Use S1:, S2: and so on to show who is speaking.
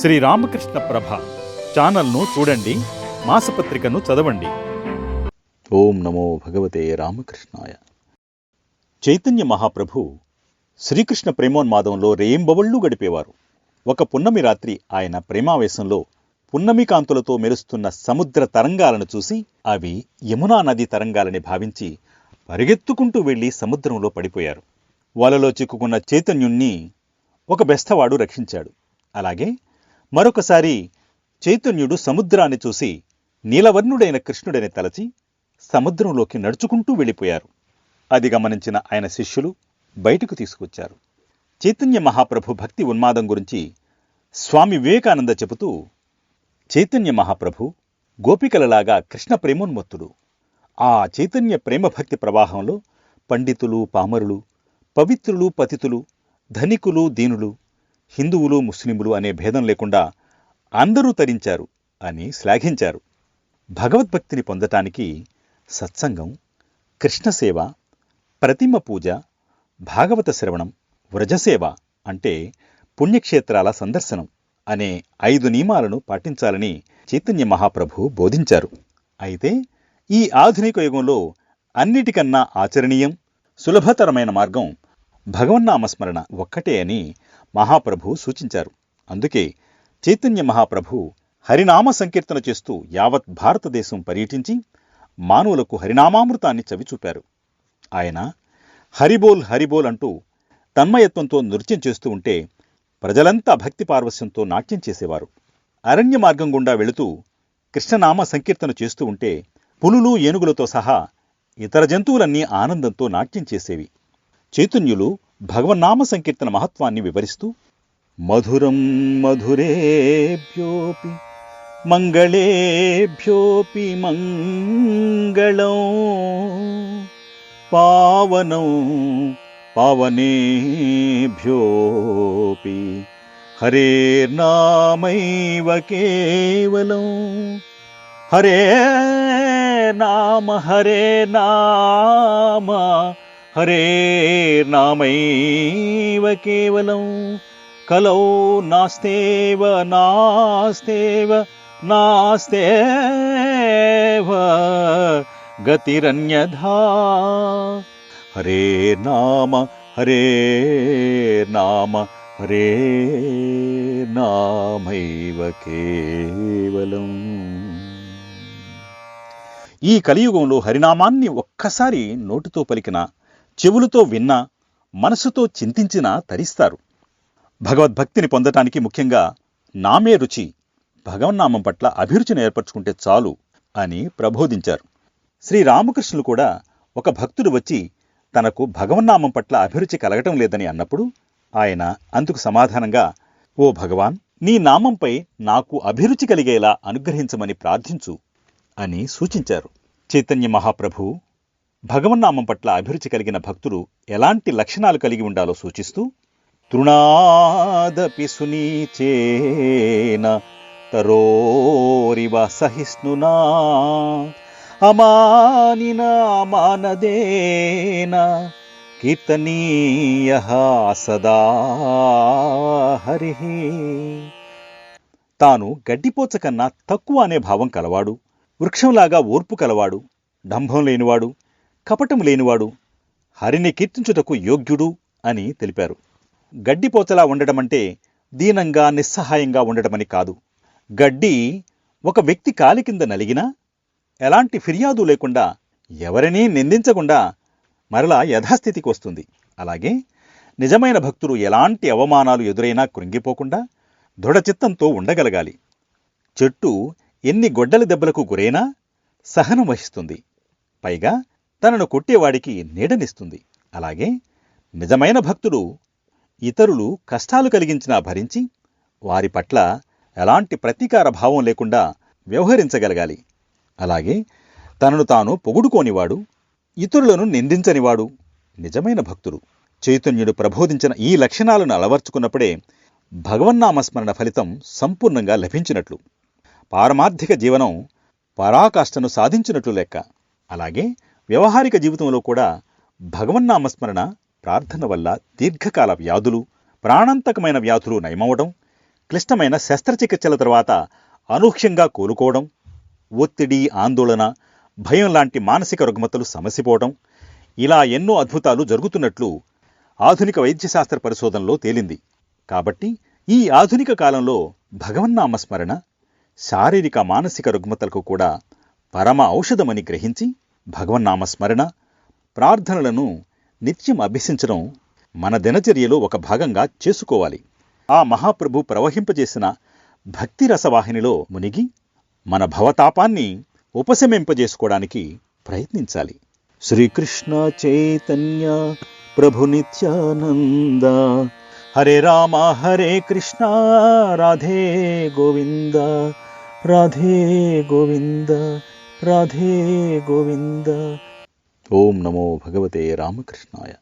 S1: శ్రీ రామకృష్ణ ప్రభ ఛానల్ను చూడండి మాసపత్రికను చదవండి.
S2: ఓం నమో భగవతే రామకృష్ణాయ. చైతన్య మహాప్రభు శ్రీకృష్ణ ప్రేమోన్మాదంలో రేయింబవళ్ళు గడిపేవారు. ఒక పున్నమి రాత్రి ఆయన ప్రేమావేశంలో పున్నమి కాంతులతో మెరుస్తున్న సముద్ర తరంగాలను చూసి అవి యమునా నది తరంగాలని భావించి పరిగెత్తుకుంటూ వెళ్ళి సముద్రంలో పడిపోయారు. వలలో చిక్కుకున్న చైతన్యుణ్ణి ఒక బెస్తవాడు రక్షించాడు. అలాగే మరొకసారి చైతన్యుడు సముద్రాన్ని చూసి నీలవర్ణుడైన కృష్ణుడని తలచి సముద్రంలోకి నడుచుకుంటూ వెళ్ళిపోయారు. అది గమనించిన ఆయన శిష్యులు బయటకు తీసుకొచ్చారు. చైతన్య మహాప్రభు భక్తి ఉన్మాదం గురించి స్వామి వివేకానంద చెబుతూ చైతన్య మహాప్రభు గోపికలలాగా కృష్ణ ప్రేమోన్మత్తుడు ఆ చైతన్య ప్రేమభక్తి ప్రవాహంలో పండితులు పామరులు పవిత్రులు పతితులు ధనికులు దీనులు హిందువులు ముస్లింలు అనే భేదం లేకుండా అందరూ తరించారు అని శ్లాఘించారు. భగవద్భక్తిని పొందటానికి సత్సంగం కృష్ణసేవ ప్రతిమ పూజ భాగవత శ్రవణం వ్రజసేవ అంటే పుణ్యక్షేత్రాల సందర్శనం అనే ఐదు నియమాలను పాటించాలని చైతన్య మహాప్రభు బోధించారు. అయితే ఈ ఆధునిక యుగంలో అన్నిటికన్నా ఆచరణీయం సులభతరమైన మార్గం భగవన్నామస్మరణ ఒక్కటే అని మహాప్రభు సూచించారు. అందుకే చైతన్య మహాప్రభు హరినామ సంకీర్తన చేస్తూ యావత్ భారతదేశం పర్యటించి మానవులకు హరినామామృతాన్ని చవిచూపారు. ఆయన హరిబోల్ హరిబోల్ అంటూ తన్మయత్వంతో నృత్యం చేస్తూ ఉంటే ప్రజలంతా భక్తి పార్వశ్యంతో నాట్యం చేసేవారు. అరణ్య మార్గం గుండా వెళుతూ కృష్ణనామ సంకీర్తన చేస్తూ ఉంటే పులులు ఏనుగులతో సహా ఇతర జంతువులన్నీ ఆనందంతో నాట్యం చేసేవి. చైతన్యులు భగవన్నామ సంకీర్తన మహత్వాన్ని వివరిస్తూ మధురం మధురేభ్యోపి మంగళేభ్యోపి మంగళం పావనం పావనేభ్యోపి హరేర్నామైవ కేవలం హరే నామ హరే నామ హరే నామైవ కేవలం కలౌ నాస్తేవ నాస్తేవ నాస్తేవ గతిరన్యధా హరే నామ హరే నామ హరే నామైవ కేవలం. ఈ కలియుగంలో హరినామాన్ని ఒక్కసారి నోటితో పలికిన చెవులతో విన్నా మనసుతో చింతించినా తరిస్తారు. భగవద్భక్తిని పొందటానికి ముఖ్యంగా నామే రుచి భగవన్నామం పట్ల అభిరుచిని ఏర్పరచుకుంటే చాలు అని ప్రబోధించారు. శ్రీరామకృష్ణులు కూడా ఒక భక్తుడు వచ్చి తనకు భగవన్నామం పట్ల అభిరుచి కలగటం లేదని అన్నప్పుడు ఆయన అందుకు సమాధానంగా ఓ భగవాన్ నీ నామంపై నాకు అభిరుచి కలిగేలా అనుగ్రహించమని ప్రార్థించు అని సూచించారు. చైతన్య మహాప్రభు భగవన్నామం పట్ల అభిరుచి కలిగిన భక్తులు ఎలాంటి లక్షణాలు కలిగి ఉండాలో సూచిస్తూ తృణాదపి సునీచేన తరోరివ సహిష్ణునా అమానిన మానదేన కీర్తనీయ సదా హరి. తాను గడ్డిపోచ కన్నా తక్కువ అనే భావం కలవాడు వృక్షంలాగా ఓర్పు కలవాడు డంభం లేనివాడు కపటం లేనివాడు హరిని కీర్తించుటకు యోగ్యుడు అని తెలిపారు. గడ్డిపోతలా ఉండడమంటే దీనంగా నిస్సహాయంగా ఉండడమని కాదు. గడ్డి ఒక వ్యక్తి కాలి కింద నలిగినా ఎలాంటి ఫిర్యాదు లేకుండా ఎవరినీ నిందించకుండా మరలా యథాస్థితికి వస్తుంది. అలాగే నిజమైన భక్తులు ఎలాంటి అవమానాలు ఎదురైనా కృంగిపోకుండా దృఢచిత్తంతో ఉండగలగాలి. చెట్టు ఎన్ని గొడ్డలి దెబ్బలకు గురైనా సహనం వహిస్తుంది. పైగా తనను కొట్టేవాడికి నీడనిస్తుంది. అలాగే నిజమైన భక్తుడు ఇతరులు కష్టాలు కలిగించినా భరించి వారి పట్ల ఎలాంటి ప్రతీకార భావం లేకుండా వ్యవహరించగలగాలి. అలాగే తనను తాను పొగుడుకోనివాడు ఇతరులను నిందించనివాడు నిజమైన భక్తుడు. చైతన్యుడు ప్రబోధించిన ఈ లక్షణాలను అలవర్చుకున్నప్పుడే భగవన్నామస్మరణ ఫలితం సంపూర్ణంగా లభించినట్లు. పారమార్థిక జీవనం పరాకాష్ఠను సాధించినట్లు లెక్క. అలాగే వ్యవహారిక జీవితంలో కూడా భగవన్నామస్మరణ ప్రార్థన వల్ల దీర్ఘకాల వ్యాధులు ప్రాణాంతకమైన వ్యాధులు నయమవడం క్లిష్టమైన శస్త్రచికిత్సల తర్వాత అనూహ్యంగా కోలుకోవడం ఒత్తిడి ఆందోళన భయం లాంటి మానసిక రుగ్మతలు సమసిపోవడం ఇలా ఎన్నో అద్భుతాలు జరుగుతున్నట్లు ఆధునిక వైద్యశాస్త్ర పరిశోధనలో తేలింది. కాబట్టి ఈ ఆధునిక కాలంలో భగవన్నామస్మరణ శారీరక మానసిక రుగ్మతలకు కూడా పరమ ఔషధమని గ్రహించి భగవన్నామస్మరణ ప్రార్థనలను నిత్యం అభ్యసించడం మన దినచర్యలో ఒక భాగంగా చేసుకోవాలి. ఆ మహాప్రభు ప్రవహింపజేసిన భక్తి రసవాహినిలో మునిగి మన భవతాపాన్ని ఉపశమింపజేసుకోవడానికి ప్రయత్నించాలి. శ్రీకృష్ణ చైతన్య ప్రభు నిత్యానంద హరే రామ హరే కృష్ణ రాధే గోవింద రాధే గోవింద. రాధే గోవింద ఓం నమో భగవతే రామకృష్ణాయ